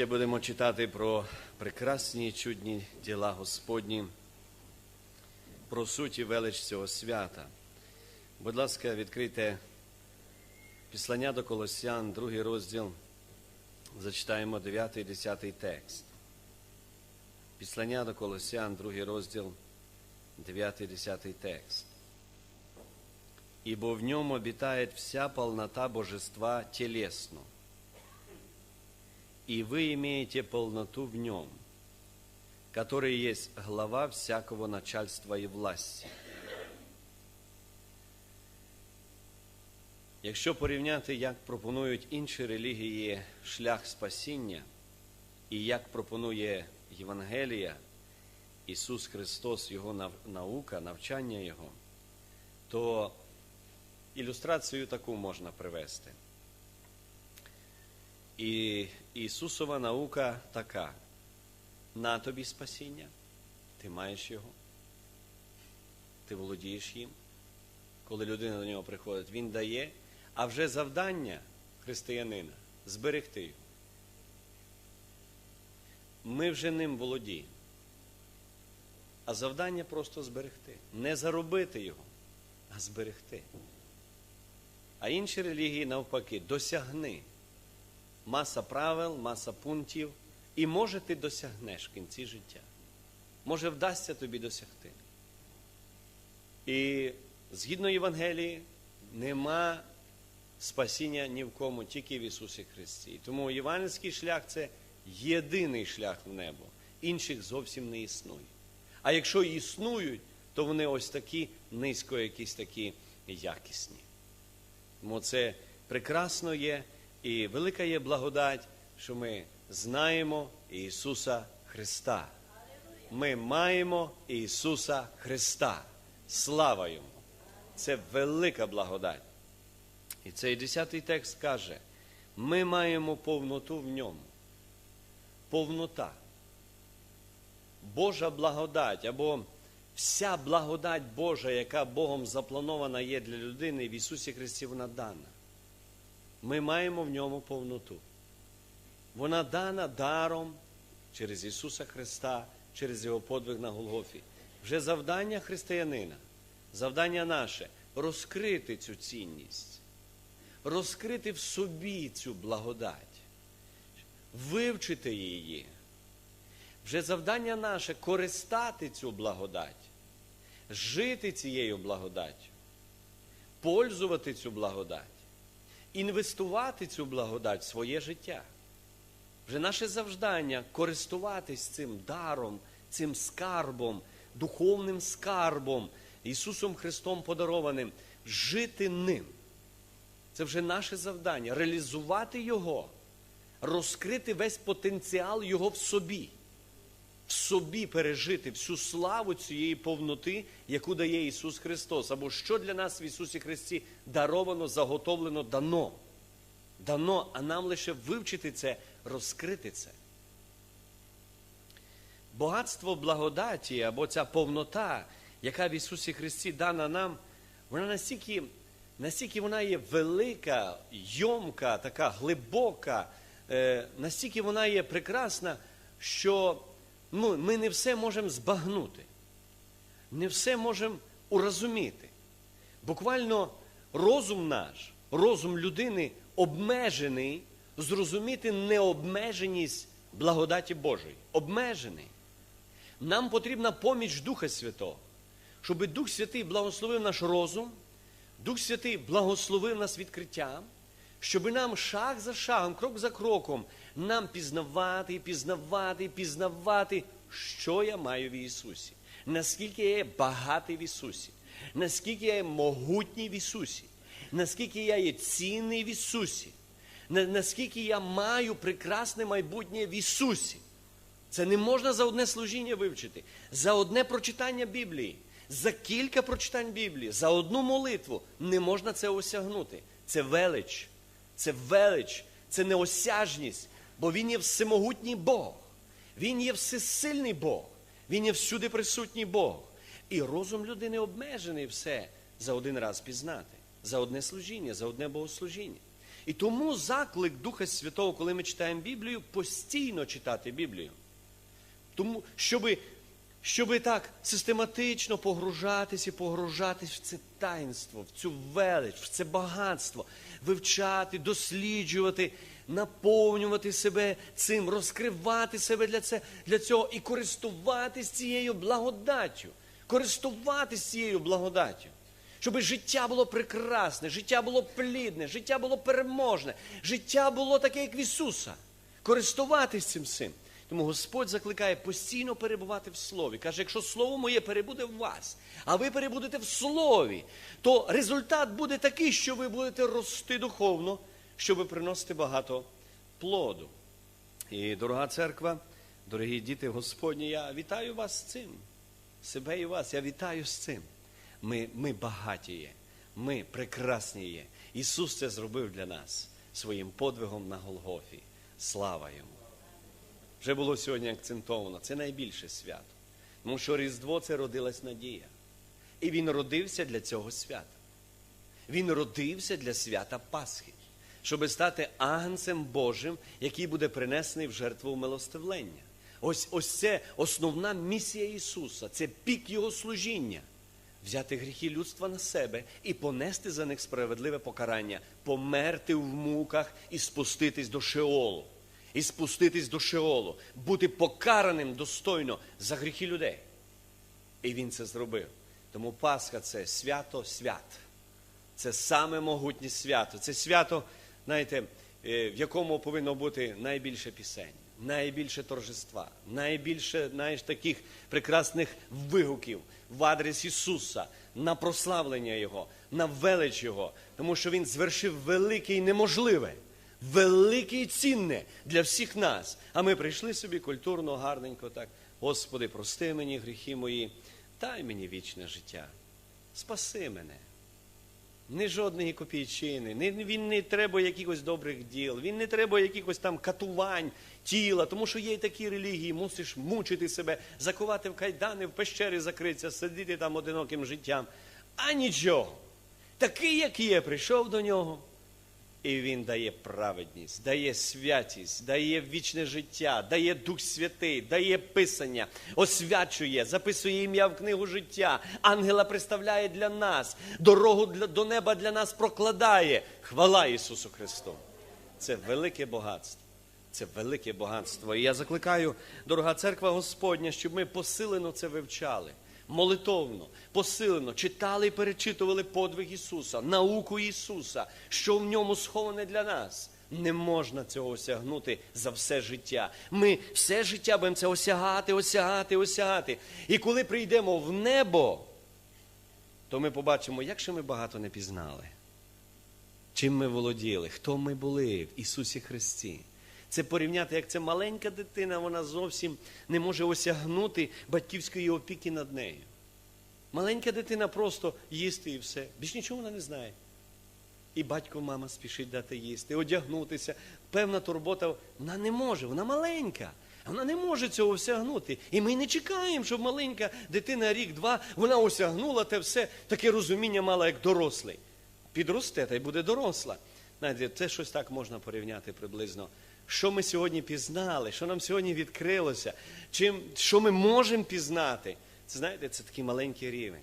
Ще будемо читати про прекрасні і чудні діла Господні, про суть і велич цього свята. Будь ласка, відкрийте післання до Колосян, другий розділ, зачитаємо 9 і 10 текст. Післання до Колосян, другий розділ, 9 і 10 текст. Ибо в нем обитает вся полнота божества телесно, и вы имеете полноту в нем, который есть глава всякого начальства и власти. Якщо порівняти, як пропонують інші релігії шлях спасіння, і як пропонує Євангелія, Ісус Христос, Його наука, навчання Його, то ілюстрацію таку можна привести. І Ісусова наука така: на тобі спасіння, ти маєш його, ти володієш їм. Коли людина до нього приходить, він дає, а вже завдання християнина зберегти його. Ми вже ним володіємо. А завдання просто зберегти. Не заробити його, а зберегти. А інші релігії навпаки досягни. Маса правил, маса пунктів, і може ти досягнеш в кінці життя. Може вдасться тобі досягти. І згідно Євангелії, нема спасіння ні в кому, тільки в Ісусі Христі. Тому євангельський шлях це єдиний шлях в небо. Інших зовсім не існує. А якщо існують, то вони ось такі низько, якісь такі якісні. Тому це прекрасно є і велика є благодать, що ми знаємо Ісуса Христа. Ми маємо Ісуса Христа. Слава Йому! Це велика благодать. І цей десятий текст каже: ми маємо повноту в ньому. Повнота. Божа благодать або вся благодать Божа, яка Богом запланована є для людини, в Ісусі Христі вона дана. Ми маємо в ньому повноту. Вона дана даром через Ісуса Христа, через Його подвиг на Голгофі. Вже завдання християнина, завдання наше розкрити цю цінність, розкрити в собі цю благодать, вивчити її. Вже завдання наше користати цю благодать, жити цією благодаттю, пользувати цю благодать, інвестувати цю благодать в своє життя. Вже наше завдання користуватись цим даром, цим скарбом, духовним скарбом, Ісусом Христом подарованим, жити ним. Це вже наше завдання реалізувати Його, розкрити весь потенціал Його в собі в собі пережити всю славу цієї повноти, яку дає Ісус Христос, або що для нас в Ісусі Христі даровано, заготовлено, дано. Дано, а нам лише вивчити це, розкрити це. Багатство благодаті або ця повнота, яка в Ісусі Христі дана нам, вона настільки, настільки вона є велика, йомка, така глибока, е, настільки вона є прекрасна, що ну, ми не все можемо збагнути, не все можемо урозуміти. Буквально розум наш, розум людини обмежений зрозуміти необмеженість благодаті Божої. Обмежений. Нам потрібна поміч Духа Святого, щоб Дух Святий благословив наш розум, Дух Святий благословив нас відкриттям, щоб нам шаг за шагом, крок за кроком, нам пізнавати, пізнавати, пізнавати, що я маю в Ісусі, наскільки я є багатий в Ісусі, наскільки я є могутній в Ісусі, наскільки я є цінний в Ісусі, наскільки я маю прекрасне майбутнє в Ісусі. Це не можна за одне служіння вивчити, за одне прочитання Біблії, за кілька прочитань Біблії, за одну молитву. Не можна це осягнути. Це велич, це велич, це неосяжність, бо Він є всемогутній Бог, Він є всесильний Бог, Він є всюди присутній Бог. І розум людини обмежений все за один раз пізнати, за одне служіння, за одне богослужіння. І тому заклик Духа Святого, коли ми читаємо Біблію, постійно читати Біблію. Тому, щоби, щоби так систематично погружатись і погружатись в це таїнство, в цю велич, в це багатство, вивчати, досліджувати, наповнювати себе цим, розкривати себе для, це, для цього і користуватись цією благодаттю, користуватись цією благодаттю. Щоб життя було прекрасне, життя було плідне, життя було переможне, життя було таке, як в Ісуса. Користуватись цим всім. Тому Господь закликає постійно перебувати в Слові. Каже, якщо Слово моє перебуде в вас, а ви перебудете в Слові, то результат буде такий, що ви будете рости духовно, щоб приносити багато плоду. І, дорога церква, дорогі діти Господні, я вітаю вас з цим. Себе і вас, я вітаю з цим. Ми, ми багаті є, ми прекрасні є. Ісус це зробив для нас своїм подвигом на Голгофі. Слава йому! Вже було сьогодні акцентовано. Це найбільше свято. Тому що Різдво це родилась надія. І він родився для цього свята. Він родився для свята Пасхи, щоб стати агнцем Божим, який буде принесений в жертву милостивлення. Ось ось це основна місія Ісуса, це пік Його служіння. Взяти гріхи людства на себе і понести за них справедливе покарання, померти в муках і спуститись до Шеолу. І спуститись до Шеолу, бути покараним достойно за гріхи людей. І він це зробив. Тому Пасха це свято свят. Це саме могутнє свято. Це свято, знаєте, е, в якому повинно бути найбільше пісень, найбільше торжества, найбільше знаєш, таких прекрасних вигуків в адрес Ісуса, на прославлення Його, на велич Його, тому що Він звершив велике і неможливе, велике і цінне для всіх нас. А ми прийшли собі культурно, гарненько так. Господи, прости мені гріхи мої, дай мені вічне життя. Спаси мене. Ні жодної копійчини, ні, він не треба якихось добрих діл, він не треба якихось там катувань тіла, тому що є й такі релігії, мусиш мучити себе, закувати в кайдани, в пещері закритися, сидіти там одиноким життям. А нічого. Такий, як є, прийшов до нього. І він дає праведність, дає святість, дає вічне життя, дає Дух Святий, дає Писання, освячує, записує ім'я в книгу життя, ангела представляє для нас, дорогу до неба для нас прокладає. Хвала Ісусу Христу! Це велике багатство. Це велике багатство. І я закликаю, дорога церква Господня, щоб ми посилено це вивчали. Молитовно, посилено читали і перечитували подвиг Ісуса, науку Ісуса, що в ньому сховане для нас. Не можна цього осягнути за все життя. Ми все життя будемо це осягати, осягати, осягати. І коли прийдемо в небо, то ми побачимо, як ще ми багато не пізнали. Чим ми володіли, хто ми були в Ісусі Христі. Це порівняти, як це маленька дитина, вона зовсім не може осягнути батьківської опіки над нею. Маленька дитина просто їсти і все. Більш нічого вона не знає. І батько, мама спішить дати їсти, одягнутися. Певна турбота, вона не може, вона маленька. Вона не може цього осягнути. І ми не чекаємо, щоб маленька дитина рік-два, вона осягнула те все, таке розуміння мала, як дорослий. Підросте та й буде доросла. Знаєте, це щось так можна порівняти приблизно. Що ми сьогодні пізнали, що нам сьогодні відкрилося, чим, що ми можемо пізнати. Це знаєте, це такий маленький рівень.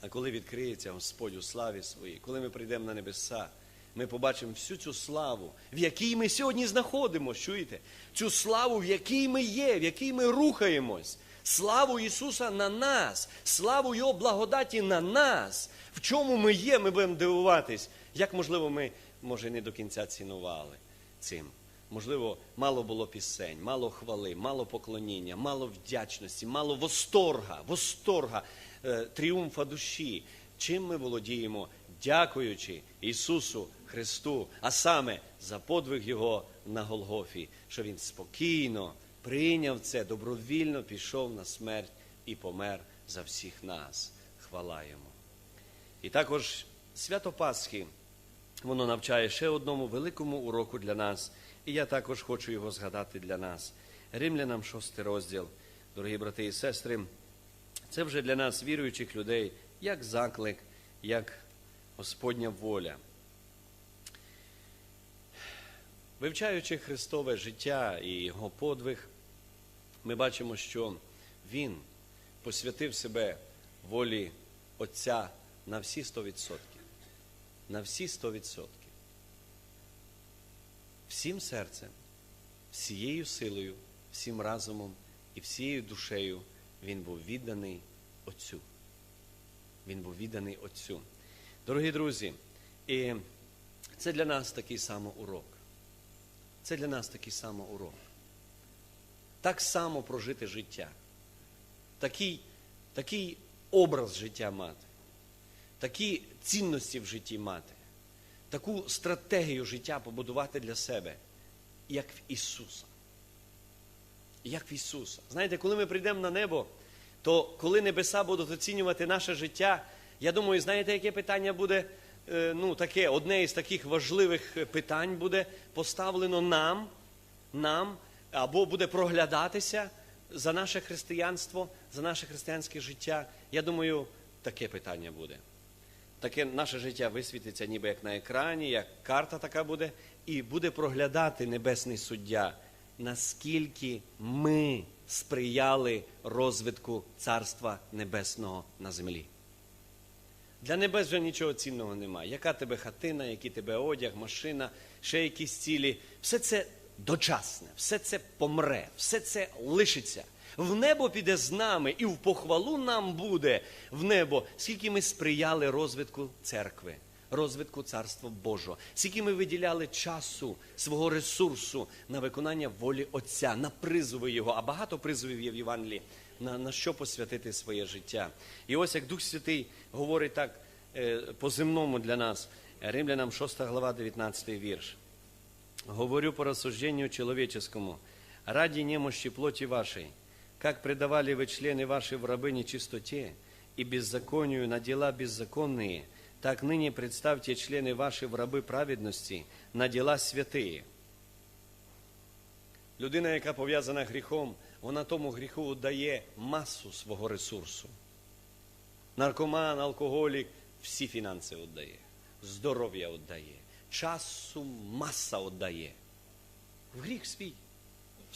А коли відкриється Господь у славі своїй, коли ми прийдемо на небеса, ми побачимо всю цю славу, в якій ми сьогодні знаходимося, чуєте? Цю славу, в якій ми є, в якій ми рухаємось. Славу Ісуса на нас, славу Його благодаті на нас. В чому ми є, ми будемо дивуватись. Як, можливо, ми, може, не до кінця цінували цим. Можливо, мало було пісень, мало хвали, мало поклоніння, мало вдячності, мало восторга, восторга, е, тріумфа душі. Чим ми володіємо, дякуючи Ісусу Христу, а саме за подвиг Його на Голгофі, що Він спокійно прийняв це, добровільно пішов на смерть і помер за всіх нас. Хвала Йому. І також свято Пасхи, воно навчає ще одному великому уроку для нас. І я також хочу його згадати для нас. Римлянам, шостий розділ, дорогі брати і сестри, це вже для нас, віруючих людей, як заклик, як Господня воля. Вивчаючи Христове життя і Його подвиг, ми бачимо, що Він посвятив себе волі Отця на всі 100%. На всі 100%. Всім серцем, всією силою, всім разумом і всією душею він був відданий Отцю. Він був відданий Отцю. Дорогі друзі, і це для нас такий самий урок. Це для нас такий самий урок. Так само прожити життя. Такий, такий образ життя мати, такі цінності в житті мати, таку стратегію життя побудувати для себе, як в Ісуса. Як в Ісуса. Знаєте, коли ми прийдемо на небо, то коли небеса будуть оцінювати наше життя, я думаю, знаєте, яке питання буде? Е, Ну, таке, одне із таких важливих питань буде поставлено нам, нам, або буде проглядатися за наше християнство, за наше християнське життя. Я думаю, таке питання буде. Таке наше життя висвітиться ніби як на екрані, як карта така буде, і буде проглядати небесний суддя, наскільки ми сприяли розвитку Царства Небесного на землі. Для небес вже нічого цінного немає. Яка тебе хатина, який тебе одяг, машина, ще якісь цілі. Все це дочасне, все це помре, все це лишиться. В небо піде з нами, і в похвалу нам буде. В небо, скільки ми сприяли розвитку церкви, розвитку Царства Божого, скільки ми виділяли часу, свого ресурсу на виконання волі Отця, на призови Його, а багато призовів є в Євангелії, на, на що посвятити своє життя. І ось як Дух Святий говорить так е, по-земному для нас, Римлянам 6 глава, 19 вірш. Говорю по рассуждению человеческому, ради немощи плоти вашей, как предавали вы члены ваши в рабы нечистоте и беззаконию на дела беззаконные, так ныне представьте члены ваши в рабы праведности на дела святые. Людина, яка пов'язана гріхом, вона тому гріху дає масу свого ресурсу. Наркоман, алкоголік всі фінанси віддає, здоров'я віддає, часу маса віддає. В гріх свій.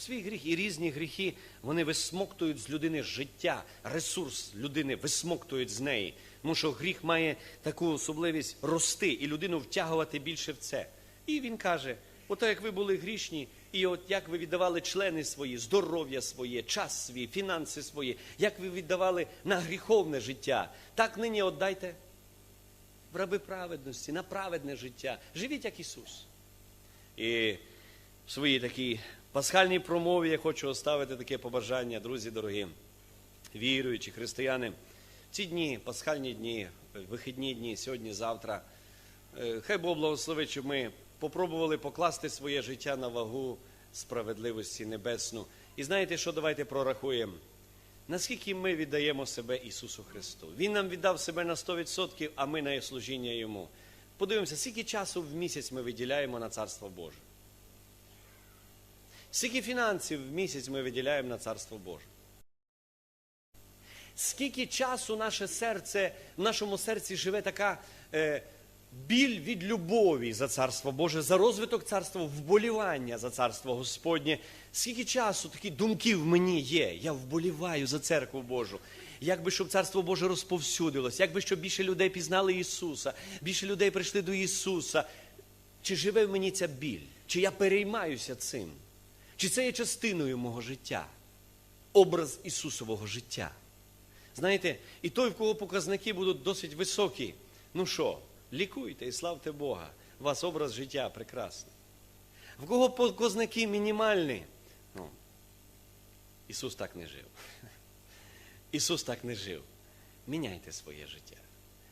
Свій гріх і різні гріхи вони висмоктують з людини життя, ресурс людини висмоктують з неї. Тому що гріх має таку особливість рости і людину втягувати більше в це. І він каже: ото як ви були грішні, і от як ви віддавали члени свої, здоров'я своє, час свій, фінанси свої, як ви віддавали на гріховне життя, так нині віддайте в раби праведності, на праведне життя. Живіть як Ісус. І в своїй такій пасхальній промові я хочу оставити таке побажання, друзі дорогі, віруючі, християни. Ці дні, пасхальні дні, вихідні дні, сьогодні, завтра. е, Хай Бог благословить, щоб ми попробували покласти своє життя на вагу справедливості небесну. І знаєте, що давайте прорахуємо? Наскільки ми віддаємо себе Ісусу Христу? Він нам віддав себе на 100%, а ми на служіння Йому. Подивимося, скільки часу в місяць ми виділяємо на Царство Боже. Скільки фінансів в місяць ми виділяємо на Царство Боже? Скільки часу наше серце, в нашому серці живе така е, біль від любові за Царство Боже, за розвиток царства, вболівання за Царство Господнє. Скільки часу такі думки в мені є? Я вболіваю за церкву Божу. Як би щоб Царство Боже розповсюдилось, як би щоб більше людей пізнали Ісуса, більше людей прийшли до Ісуса. Чи живе в мені ця біль? Чи я переймаюся цим? Чи це є частиною мого життя? Образ Ісусового життя. Знаєте, і той, в кого показники будуть досить високі, ну що, лікуйте і славте Бога. У вас образ життя прекрасний. В кого показники мінімальні, ну, Ісус так не жив. Ісус так не жив. Міняйте своє життя.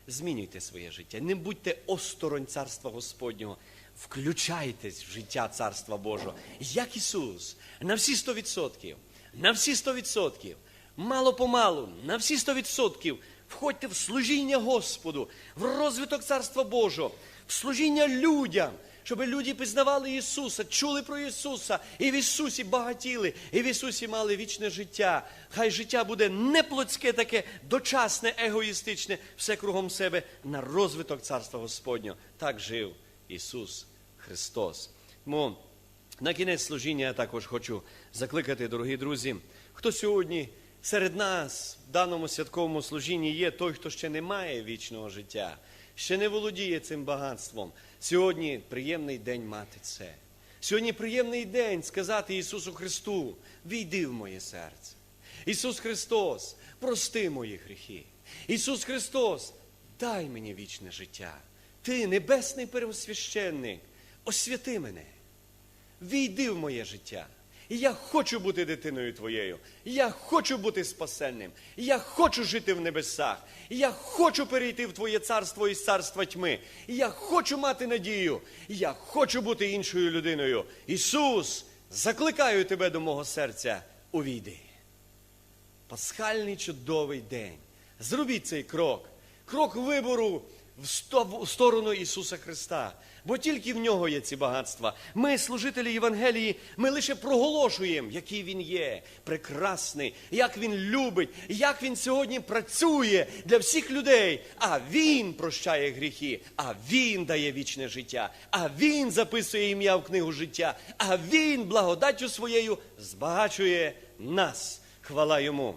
Змінюйте своє життя. Не будьте осторонь Царства Господнього. Включайтесь в життя Царства Божого. Як Ісус, на всі 100%, на всі 100%, мало помалу, на всі 100%, входьте в служіння Господу, в розвиток Царства Божого, в служіння людям, щоб люди пізнавали Ісуса, чули про Ісуса, і в Ісусі багатіли, і в Ісусі мали вічне життя. Хай життя буде не плотське таке, дочасне, егоїстичне, все кругом себе на розвиток Царства Господнього. Так жив Ісус Христос. Тому На кінець служіння я також хочу закликати, дорогі друзі, хто сьогодні серед нас в даному святковому служінні є той, хто ще не має вічного життя, ще не володіє цим багатством. Сьогодні приємний день мати це. Сьогодні приємний день сказати Ісусу Христу: війди в моє серце. Ісус Христос, прости мої гріхи. Ісус Христос, дай мені вічне життя. Ти, небесний первосвященник, освяти мене. Війди в моє життя. Я хочу бути дитиною твоєю. Я хочу бути спасенним. Я хочу жити в небесах. Я хочу перейти в Твоє царство із царства тьми. Я хочу мати надію. Я хочу бути іншою людиною. Ісус, закликаю тебе до мого серця. Увійди. Пасхальний чудовий день. Зробіть цей крок. Крок вибору в сторону Ісуса Христа. Бо тільки в нього є ці багатства. Ми, служителі Євангелії, ми лише проголошуємо, який він є, прекрасний, як він любить, як він сьогодні працює для всіх людей. А він прощає гріхи, а він дає вічне життя, а він записує ім'я в книгу життя, а він благодаттю своєю збагачує нас. Хвала йому.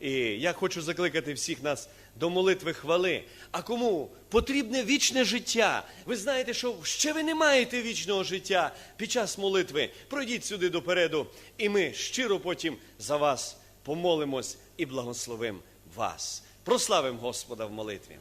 І я хочу закликати всіх нас до молитви хвали. А кому потрібне вічне життя? Ви знаєте, що ще ви не маєте вічного життя під час молитви. Пройдіть сюди допереду, і ми щиро потім за вас помолимось і благословимо вас. Прославимо Господа в молитві.